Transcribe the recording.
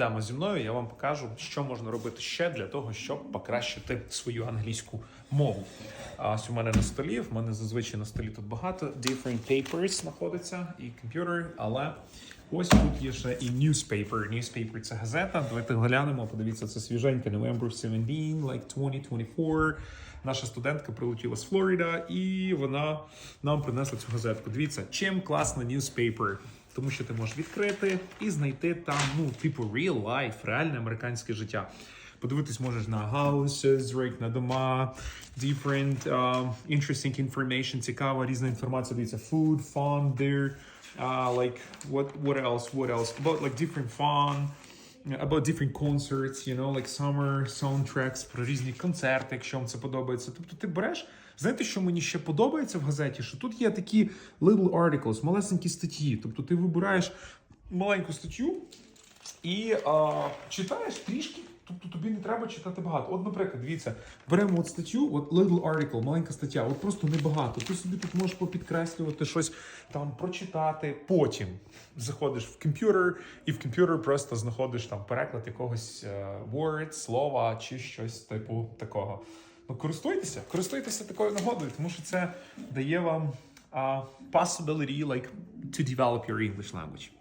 йдемо зі мною, я вам покажу, що можна робити ще для того, щоб покращити свою англійську мову. А ось у мене на столі, в мене зазвичай на столі тут багато different papers знаходиться і комп'ютер, але ось тут є ще і newspaper. Newspaper – це газета. Давайте глянемо. Подивіться, це свіженьке November 17, like 2024. Наша студентка прилетіла з Флорида, і вона нам принесла цю газетку. Дивіться, чим класна newspaper. Тому що ти можеш відкрити і знайти там, ну, типу, real life, реальне американське життя. Подивитись можеш на houses, right, на дома, different uh, interesting information, цікава різна інформація. Дивіться, food, fun, there, uh, like, what, what else, what else, about like different fun, about different concerts, you know, like summer soundtracks, про різні концерти, якщо вам це подобається. Тобто ти береш, знаєте, що мені ще подобається в газеті? Що тут є такі little articles, малесенькі статті. Тобто ти вибираєш маленьку статтю і а, читаєш трішки. Тобто тобі не треба читати багато. От, наприклад, дивіться, беремо от статтю, от little article, маленька стаття, от просто небагато. Ти собі тут можеш попідкреслювати щось там, прочитати. Потім заходиш в комп'ютер, і в комп'ютер просто знаходиш там переклад якогось е, word, слова чи щось типу такого. Ну, користуйтеся, користуйтеся такою нагодою, тому що це дає вам uh, possibility like to develop your English language.